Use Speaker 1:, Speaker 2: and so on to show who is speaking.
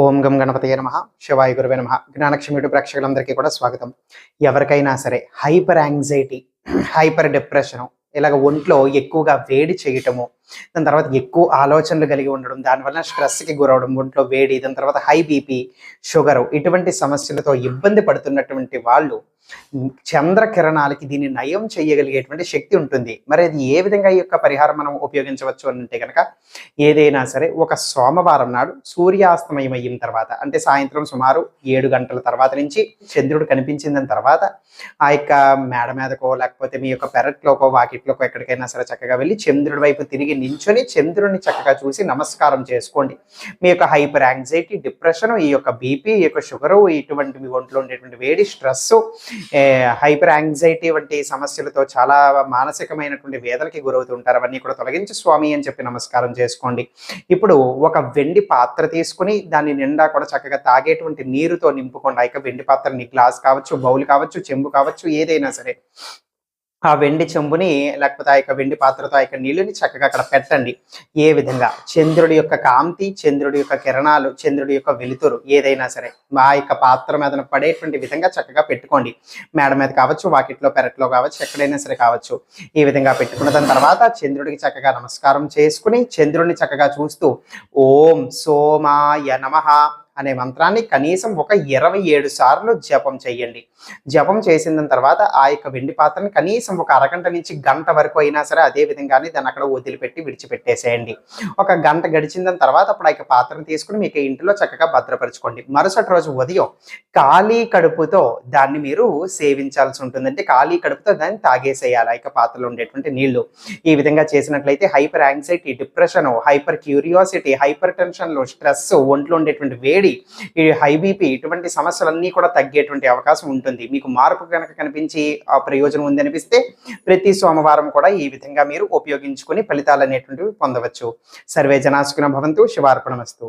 Speaker 1: ఓం గం గణపతయ నమ. శివాయ గురువే నమ. జ్ఞానక్షమిటు ప్రేక్షకులందరికీ కూడా స్వాగతం. ఎవరికైనా సరే హైపర్ యాంగ్జైటీ హైపర్ డిప్రెషను ఇలాగ ఒంట్లో ఎక్కువగా వేడి చేయటము దాని తర్వాత ఎక్కువ ఆలోచనలు కలిగి ఉండడం దానివల్ల స్ట్రెస్కి గురవడం ఒంట్లో వేడి దాని తర్వాత హై బీపీ షుగరు ఇటువంటి సమస్యలతో ఇబ్బంది పడుతున్నటువంటి వాళ్ళు చంద్ర కిరణాలకి దీన్ని నయం చేయగలిగేటువంటి శక్తి ఉంటుంది. మరి అది ఏ విధంగా ఈ యొక్క పరిహారం మనం ఉపయోగించవచ్చు అని అంటే కనుక ఏదైనా సరే ఒక సోమవారం నాడు సూర్యాస్తమయం అయిన తర్వాత అంటే సాయంత్రం సుమారు ఏడు గంటల తర్వాత నుంచి చంద్రుడు కనిపించిన తర్వాత ఆ యొక్క మేడ మీదకో లేకపోతే మీ యొక్క పెరట్లోకో వాకిట్లోకో ఎక్కడికైనా సరే చక్కగా వెళ్ళి చంద్రుడి వైపు తిరిగి నించొని చంద్రుడిని చక్కగా చూసి నమస్కారం చేసుకోండి. మీ యొక్క హైపర్ యాంగ్జైటీ డిప్రెషన్ ఈ యొక్క బీపీ ఈ యొక్క షుగరు ఇటువంటి మీ ఒంట్లో ఉండేటువంటి వేడి స్ట్రెస్ హైపర్ యాంగ్జైటీ వంటి సమస్యలతో చాలా మానసికమైనటువంటి వేదనకి గురవుతుంటారు. అవన్నీ కూడా తొలగించి స్వామి అని చెప్పి నమస్కారం చేసుకోండి. ఇప్పుడు ఒక వెండి పాత్ర తీసుకుని దాని నిండా కూడా చక్కగా తాగేటువంటి నీరుతో నింపుకోండి. ఇక యొక్క వెండి పాత్రని గ్లాస్ కావచ్చు బౌల్ కావచ్చు చెంబు కావచ్చు ఏదైనా సరే. ఆ వెండి చెంబుని లేకపోతే ఆ యొక్క వెండి పాత్రతో ఆ యొక్క నీళ్ళని చక్కగా అక్కడ పెట్టండి. ఏ విధంగా? చంద్రుడి యొక్క కాంతి చంద్రుడి యొక్క కిరణాలు చంద్రుడి యొక్క వెలుతురు ఏదైనా సరే మా యొక్క పాత్ర మీద పడేటువంటి విధంగా చక్కగా పెట్టుకోండి. మేడ మీద కావచ్చు వాకిట్లో పెరట్లో కావచ్చు ఎక్కడైనా సరే కావచ్చు. ఈ విధంగా పెట్టుకున్న దాని తర్వాత చంద్రుడికి చక్కగా నమస్కారం చేసుకుని చంద్రుడిని చక్కగా చూస్తూ ఓం సోమాయ నమ. అనే మంత్రాన్ని కనీసం ఒక ఇరవై ఏడు సార్లు జపం చేయండి. జపం చేసిన తర్వాత ఆ యొక్క వెండి పాత్రని కనీసం ఒక అరగంట నుంచి గంట వరకు అయినా సరే అదే విధంగానే దాన్ని అక్కడ వదిలిపెట్టి విడిచిపెట్టేసేయండి. ఒక గంట గడిచిన తర్వాత అప్పుడు ఆ యొక్క పాత్రను తీసుకుని మీకు ఇంటిలో చక్కగా భద్రపరచుకోండి. మరుసటి రోజు ఉదయం ఖాళీ కడుపుతో దాన్ని మీరు సేవించాల్సి ఉంటుంది. అంటే ఖాళీ కడుపుతో దాన్ని తాగేసేయాలి. ఆ యొక్క పాత్రలో ఉండేటువంటి నీళ్ళు. ఈ విధంగా చేసినట్లయితే hyper anxiety depression hyper curiosity hyper టెన్షన్లు స్ట్రెస్ ఒంట్లో ఉండేటువంటి వేడి ఈ హై బీపీ ఇటువంటి సమస్యలన్నీ కూడా తగ్గేటువంటి అవకాశం ఉంటుంది. మీకు మార్పు కనుక కనిపించి ఆ ప్రయోజనం ఉంది అనిపిస్తే ప్రతి సోమవారం కూడా ఈ విధంగా మీరు ఉపయోగించుకొని ఫలితాలు అనేటువంటివి పొందవచ్చు. సర్వే జనాసుకున భవంతు. శివార్పణమస్తు.